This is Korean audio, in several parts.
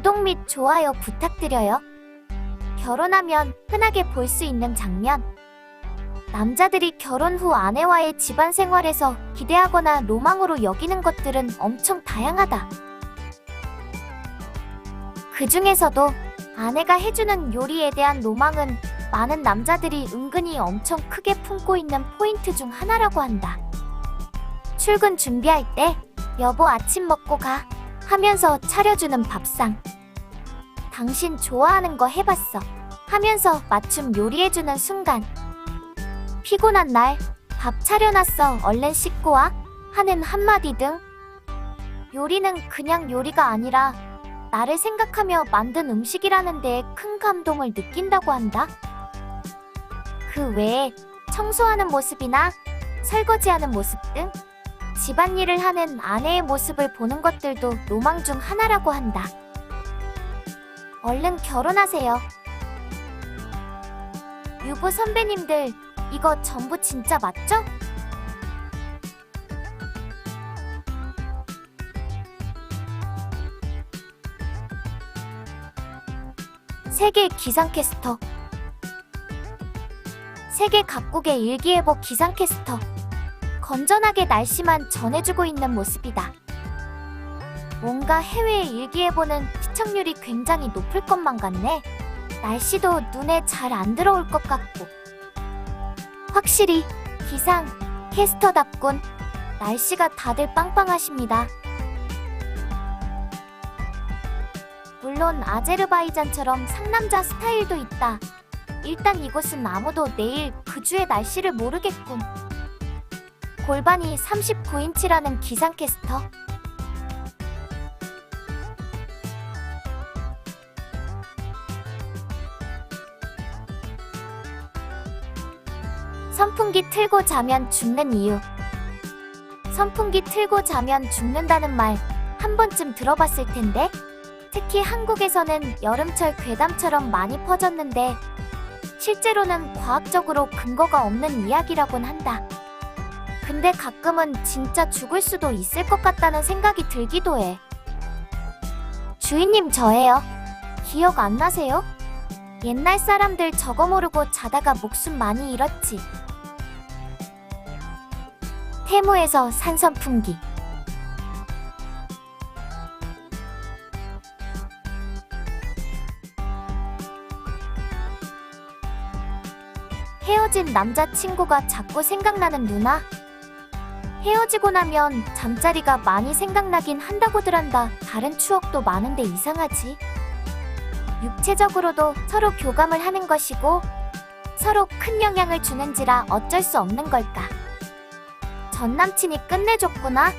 구독 및 좋아요 부탁드려요. 결혼하면 흔하게 볼 수 있는 장면. 남자들이 결혼 후 아내와의 집안 생활에서 기대하거나 로망으로 여기는 것들은 엄청 다양하다. 그 중에서도 아내가 해주는 요리에 대한 로망은 많은 남자들이 은근히 엄청 크게 품고 있는 포인트 중 하나라고 한다. 출근 준비할 때, 여보 아침 먹고 가. 하면서 차려주는 밥상. 당신 좋아하는 거 해봤어. 하면서 맞춤 요리해주는 순간. 피곤한 날, 밥 차려놨어. 얼른 씻고 와. 하는 한마디 등. 요리는 그냥 요리가 아니라 나를 생각하며 만든 음식이라는 데에 큰 감동을 느낀다고 한다. 그 외에 청소하는 모습이나 설거지하는 모습 등 집안일을 하는 아내의 모습을 보는 것들도 로망 중 하나라고 한다. 얼른 결혼하세요. 유부 선배님들, 이거 전부 진짜 맞죠? 세계 기상캐스터 세계 각국의 일기예보 기상캐스터 건전하게 날씨만 전해주고 있는 모습이다. 뭔가 해외의 일기예보는 시청률이 굉장히 높을 것만 같네. 날씨도 눈에 잘 안 들어올 것 같고. 확실히 기상 캐스터답군 날씨가 다들 빵빵하십니다. 물론 아제르바이잔처럼 상남자 스타일도 있다. 일단 이곳은 아무도 내일 그 주의 날씨를 모르겠군. 골반이 39인치라는 기상캐스터. 선풍기 틀고 자면 죽는 이유. 선풍기 틀고 자면 죽는다는 말 한 번쯤 들어봤을 텐데, 특히 한국에서는 여름철 괴담처럼 많이 퍼졌는데, 실제로는 과학적으로 근거가 없는 이야기라곤 한다. 근데 가끔은 진짜 죽을 수도 있을 것 같다는 생각이 들기도 해. 주인님 저예요. 기억 안 나세요? 옛날 사람들 저거 모르고 자다가 목숨 많이 잃었지. 태무에서 산 선풍기. 헤어진 남자친구가 자꾸 생각나는 누나. 헤어지고 나면 잠자리가 많이 생각나긴 한다고들 한다. 다른 추억도 많은데 이상하지. 육체적으로도 서로 교감을 하는 것이고 서로 큰 영향을 주는지라 어쩔 수 없는 걸까. 전 남친이 끝내줬구나.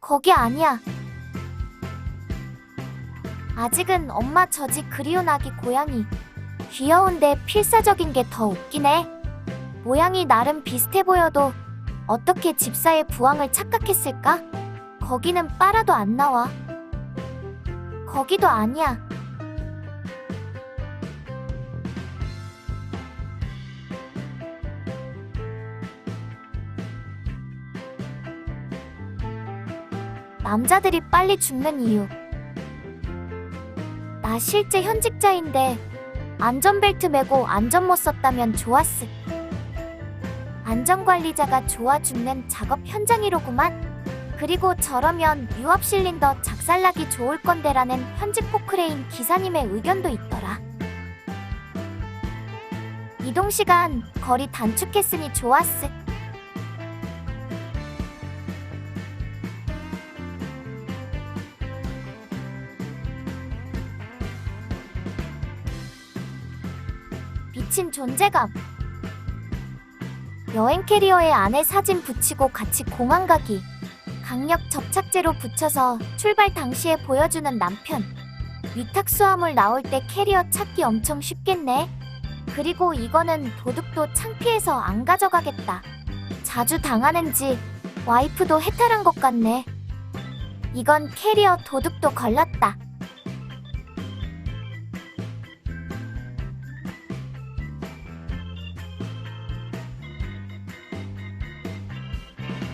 거기 아니야. 아직은 엄마 저지 그리운 아기 고양이. 귀여운데 필사적인 게 더 웃기네. 모양이 나름 비슷해 보여도 어떻게 집사의 부항을 착각했을까? 거기는 빨아도 안 나와. 거기도 아니야. 남자들이 빨리 죽는 이유. 나 실제 현직자인데 안전벨트 매고 안전모 썼다면 좋았을. 안전관리자가 좋아 죽는 작업 현장이로구만. 그리고 저러면 유압 실린더 작살나기 좋을 건데라는 현직 포크레인 기사님의 의견도 있더라. 이동 시간 거리 단축했으니 좋았을. 미친 존재감. 여행 캐리어에 아내 사진 붙이고 같이 공항 가기. 강력 접착제로 붙여서 출발 당시에 보여주는 남편. 위탁 수화물 나올 때 캐리어 찾기 엄청 쉽겠네. 그리고 이거는 도둑도 창피해서 안 가져가겠다. 자주 당하는지 와이프도 해탈한 것 같네. 이건 캐리어 도둑도 걸렸다.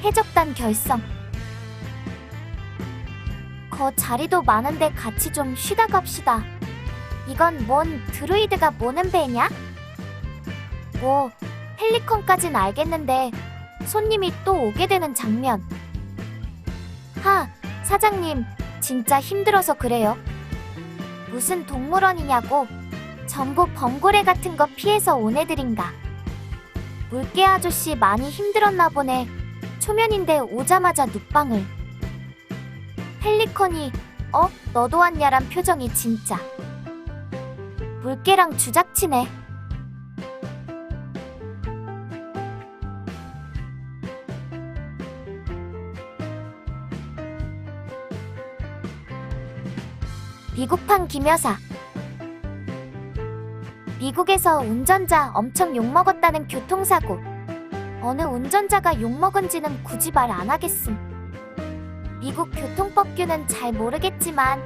해적단 결성. 거 자리도 많은데 같이 좀 쉬다 갑시다. 이건 뭔 드루이드가 모는 배냐? 뭐 펠리컨까진 알겠는데 손님이 또 오게 되는 장면. 하, 사장님, 진짜 힘들어서 그래요. 무슨 동물원이냐고. 전부 범고래 같은 거 피해서 온 애들인가. 물개 아저씨 많이 힘들었나 보네. 초면인데 오자마자 눕방을. 펠리컨이 어? 너도 왔냐란 표정이 진짜. 물개랑 주작치네. 미국판 김여사. 미국에서 운전자 엄청 욕먹었다는 교통사고. 어느 운전자가 욕먹은지는 굳이 말 안 하겠음. 미국 교통법규는 잘 모르겠지만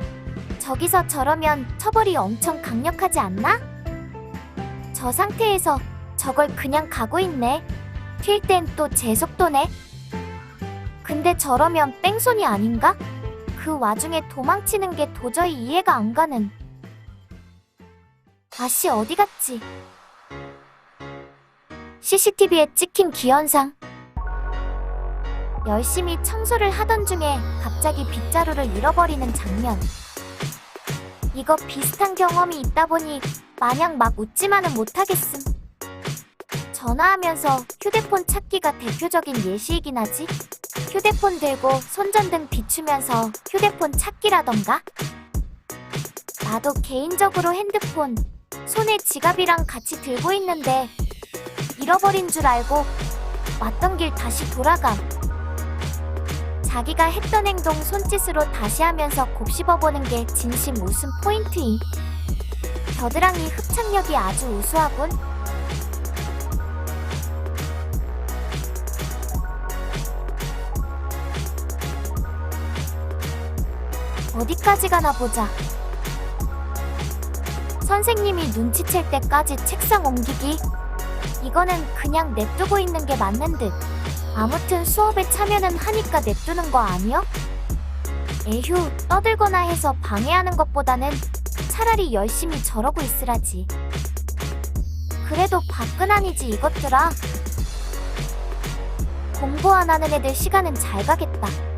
저기서 저러면 처벌이 엄청 강력하지 않나? 저 상태에서 저걸 그냥 가고 있네. 튈 땐 또 제 속도네. 근데 저러면 뺑소니 아닌가? 그 와중에 도망치는 게 도저히 이해가 안 가는. 아씨 어디 갔지? CCTV에 찍힌 기현상. 열심히 청소를 하던 중에 갑자기 빗자루를 잃어버리는 장면. 이거 비슷한 경험이 있다 보니 마냥 막 웃지만은 못하겠음. 전화하면서 휴대폰 찾기가 대표적인 예시이긴 하지. 휴대폰 들고 손전등 비추면서 휴대폰 찾기라던가. 나도 개인적으로 핸드폰, 손에 지갑이랑 같이 들고 있는데 잃어버린 줄 알고 왔던 길 다시 돌아감. 자기가 했던 행동 손짓으로 다시 하면서 곱씹어보는 게 진심 웃음 포인트임. 겨드랑이 흡착력이 아주 우수하군. 어디까지 가나 보자. 선생님이 눈치챌 때까지 책상 옮기기. 이거는 그냥 냅두고 있는 게 맞는 듯. 아무튼 수업에 참여는 하니까 냅두는 거 아니요? 에휴, 떠들거나 해서 방해하는 것보다는 차라리 열심히 저러고 있으라지. 그래도 밖은 아니지 이것들아. 공부 안 하는 애들 시간은 잘 가겠다.